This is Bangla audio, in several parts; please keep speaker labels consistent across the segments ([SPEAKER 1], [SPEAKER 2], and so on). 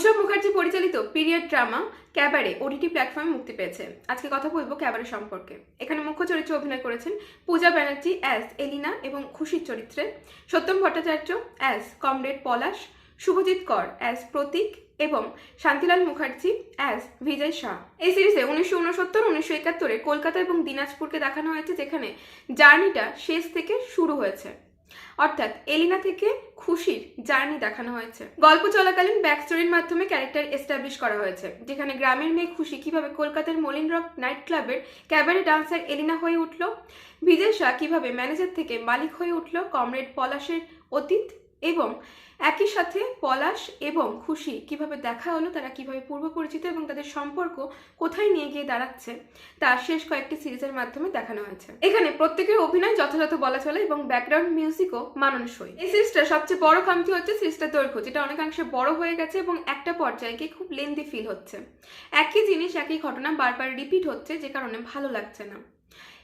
[SPEAKER 1] উৎসব মুখার্জি পরিচালিত পিরিয়ড ড্রামা ক্যাবারে ওটিটি প্ল্যাটফর্মে মুক্তি পেয়েছে। আজকে কথা বলব ক্যাবারে সম্পর্কে। এখানে মুখ্য চরিত্রে অভিনয় করেছেন পূজা ব্যানার্জি অ্যাজ এলিনা এবং খুশির চরিত্রে Satyam Bhattacharya as comrade Palash, Subhajit Kar as Pratik এবং শান্তিলাল মুখার্জি অ্যাজ বিজয় শাহ। এই সিরিজে উনিশশো উনসত্তর উনিশশো একাত্তরে কলকাতা এবং দিনাজপুরকে দেখানো হয়েছে যেখানে জার্নিটা শেষ থেকে শুরু হয়েছে। অর্থাৎ এলিনা থেকে খুশির জার্নি দেখানো হয়েছে। গল্প চলাকালীন ব্যাক স্টোরির মাধ্যমে ক্যারেক্টার এস্টাবলিশ করা হয়েছে, যেখানে গ্রামের মেয়ে খুশি কীভাবে কলকাতার মলিন রক নাইট ক্লাবের ক্যাবারে ডান্সার এলিনা হয়ে উঠল, বিজয় শাহ কীভাবে ম্যানেজার থেকে মালিক হয়ে উঠল, কমরেড পলাশের অতীত এবং একই সাথে পলাশ এবং খুশি কীভাবে দেখা হলো, তারা কীভাবে পূর্ব পরিচিত এবং তাদের সম্পর্ক কোথায় নিয়ে গিয়ে দাঁড়াচ্ছে, তা শেষ কয়েকটি সিরিজের মাধ্যমে দেখানো হয়েছে। এখানে প্রত্যেকের অভিনয় যথাযথ বলা চলে এবং ব্যাকগ্রাউন্ড মিউজিকও মানানসই। এই সিরিজটার সবচেয়ে বড় খামতি হচ্ছে সিরিজটার দৈর্ঘ্য, যেটা অনেকাংশে বড় হয়ে গেছে এবং একটা পর্যায়ে গিয়ে খুব লেন্দি ফিল হচ্ছে। একই জিনিস, একই ঘটনা বারবার রিপিট হচ্ছে, যে কারণে ভালো লাগছে না।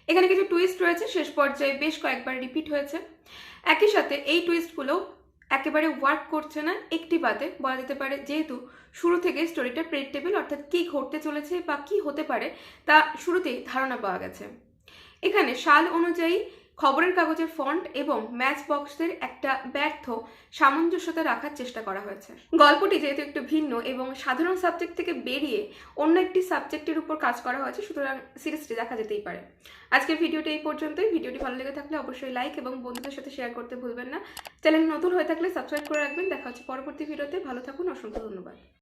[SPEAKER 1] এখানে কিছু টুইস্ট রয়েছে, শেষ পর্যায়ে বেশ কয়েকবার রিপিট হয়েছে। একই সাথে এই টুইস্টগুলো একেবারে ওয়ার্ক করছে না, একটি বাদে বলা যেতে পারে, যেহেতু শুরু থেকে স্টোরিটা প্রেডিক্টেবল অর্থাৎ কী ঘটতে চলেছে বা কী হতে পারে, তা শুরুতেই ধারণা পাওয়া গেছে। এখানে সাল অনুযায়ী খবরের কাগজের ফন্ট এবং ম্যাচ বক্সদের একটা ব্যর্থ সামঞ্জস্যতা রাখার চেষ্টা করা হয়েছে। গল্পটি যেহেতু একটু ভিন্ন এবং সাধারণ সাবজেক্ট থেকে বেরিয়ে অন্য একটি সাবজেক্টের উপর কাজ করা হয়েছে, সুতরাং সিরিজটি দেখা যেতেই পারে। আজকের ভিডিওটি এই পর্যন্তই। ভিডিওটি ভালো লেগে থাকলে অবশ্যই লাইক এবং বন্ধুদের সাথে শেয়ার করতে ভুলবেন না। চ্যানেল নতুন হয়ে থাকলে সাবস্ক্রাইব করে রাখবেন। দেখা হচ্ছে পরবর্তী ভিডিওতে। ভালো থাকুন, অসংখ্য ধন্যবাদ।